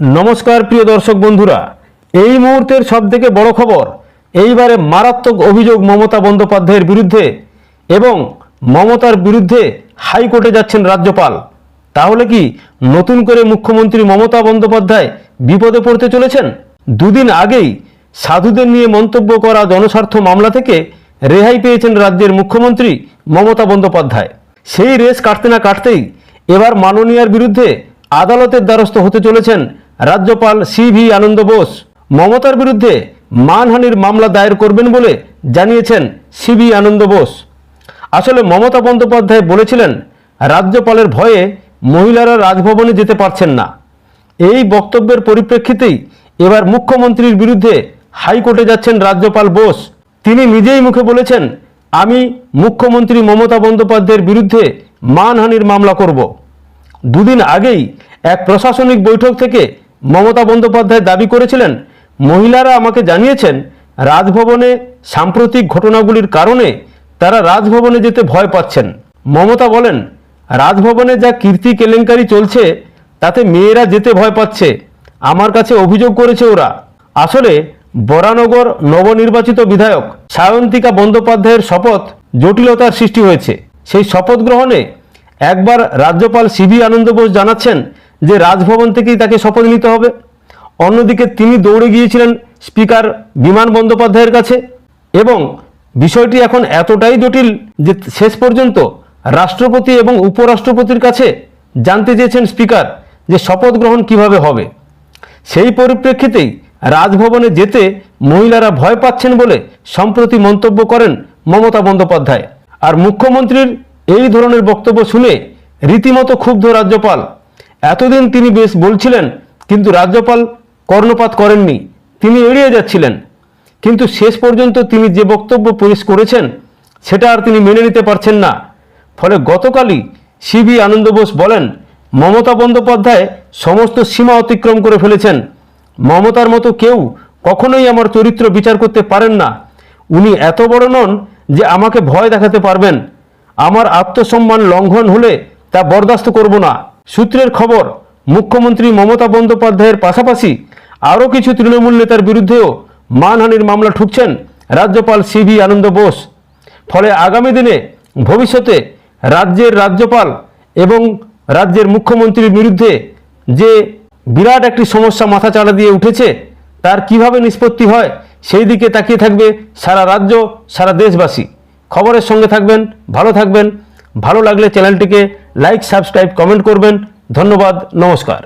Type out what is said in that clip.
নমস্কার, প্রিয় দর্শক বন্ধুরা। এই মুহূর্তের সবথেকে বড় খবর, এইবারে মারাত্মক অভিযোগ মমতা বন্দ্যোপাধ্যায়ের বিরুদ্ধে এবং মমতার বিরুদ্ধে হাইকোর্টে যাচ্ছেন রাজ্যপাল। তাহলে কি নতুন করে মুখ্যমন্ত্রী মমতা বন্দ্যোপাধ্যায় বিপদে পড়তে চলেছেন? দুদিন আগেই সাধুদের নিয়ে মন্তব্য করা জনস্বার্থ মামলা থেকে রেহাই পেয়েছেন রাজ্যের মুখ্যমন্ত্রী মমতা বন্দ্যোপাধ্যায়। সেই রেস কাটতে না কাটতেই এবার মাননীয়ার বিরুদ্ধে আদালতের দ্বারস্থ হতে চলেছেন রাজ্যপাল সি ভি আনন্দ বোস মমতার বিরুদ্ধে মানহানির মামলা দায়ের করবেন বলে জানিয়েছেন সি ভি আনন্দ বোস। আসলে মমতা বন্দ্যোপাধ্যায় বলেছিলেন, রাজ্যপালের ভয়ে মহিলারা রাজভবনে যেতে পারছেন না। এই বক্তব্যের পরিপ্রেক্ষিতেই এবার মুখ্যমন্ত্রীর বিরুদ্ধে হাইকোর্টে যাচ্ছেন রাজ্যপাল বোস। তিনি নিজেই মুখে বলেছেন, আমি মুখ্যমন্ত্রী মমতা বন্দ্যোপাধ্যায়ের বিরুদ্ধে মানহানির মামলা করব। দুদিন আগেই এক প্রশাসনিক বৈঠক থেকে মমতা বন্দ্যোপাধ্যায় দাবি করেছিলেন, মহিলারা আমাকে জানিয়েছেন, রাজভবনে সাম্প্রতিক ঘটনাগুলির কারণে তারা রাজভবনে যেতে ভয় পাচ্ছেন। মমতা বলেন, রাজভবনে যা কীর্তি কেলেঙ্কারি চলছে, তাতে মেয়েরা যেতে ভয় পাচ্ছে। আমার কাছে অভিযোগ করেছে ওরা। আসলে, বরানগর নবনির্বাচিত বিধায়ক সায়ন্তিকা বন্দ্যোপাধ্যায়ের শপথ জটিলতার সৃষ্টি হয়েছে। সেই শপথ গ্রহণে একবার রাজ্যপাল সিবি আনন্দ বোস জানাচ্ছেন যে রাজভবন থেকেই তাকে শপথ নিতে হবে। অন্যদিকে তিনি দৌড়ে গিয়েছিলেন স্পিকার বিমান বন্দ্যোপাধ্যায়ের কাছে এবং বিষয়টি এখন এতটাই জটিল যে শেষ পর্যন্ত রাষ্ট্রপতি এবং উপরাষ্ট্রপতির কাছে জানতে চেয়েছেন স্পিকার যে শপথ গ্রহণ কীভাবে হবে। সেই পরিপ্রেক্ষিতেই রাজভবনে যেতে মহিলারা ভয় পাচ্ছেন বলে সম্প্রতি মন্তব্য করেন মমতা বন্দ্যোপাধ্যায়। আর মুখ্যমন্ত্রীর এই ধরনের বক্তব্য শুনে রীতিমতো ক্ষুব্ধ রাজ্যপাল এতদিন তিনি বেশ বলছিলেন, কিন্তু রাজ্যপাল কর্ণপাত করেননি, তিনি এড়িয়ে যাচ্ছিলেন। কিন্তু শেষ পর্যন্ত তিনি যে বক্তব্য পেশ করেছেন, সেটা আর তিনি মেনে নিতে পারছেন না। ফলে গতকালই সিবি আনন্দ বোস বলেন, মমতা বন্দ্যোপাধ্যায় সমস্ত সীমা অতিক্রম করে ফেলেছেন। মমতার মতো কেউ কখনোই আমার চরিত্র বিচার করতে পারেন না। উনি এত বড় নন যে আমাকে ভয় দেখাতে পারবেন। আমার আত্মসম্মান লঙ্ঘন হলে তা বরদাস্ত করব না। সূত্রের খবর, মুখ্যমন্ত্রী মমতা বন্দ্যোপাধ্যায়ের পাশাপাশি আরও কিছু তৃণমূল নেতার বিরুদ্ধেও মানহানির মামলা ঠুকছেন রাজ্যপাল সিভি আনন্দ বোস। ফলে আগামী দিনে ভবিষ্যতে রাজ্যের রাজ্যপাল এবং রাজ্যের মুখ্যমন্ত্রীর বিরুদ্ধে যে বিরাট একটি সমস্যা মাথা চাড়া দিয়ে উঠেছে, তার কীভাবে নিষ্পত্তি হয়, সেই দিকে তাকিয়ে থাকবে সারা রাজ্য, সারা দেশবাসী। খবরের সঙ্গে থাকবেন, ভালো থাকবেন। ভালো লাগলে চ্যানেলটিকে লাইক সাবস্ক্রাইব কমেন্ট করবেন। ধন্যবাদ নমস্কার।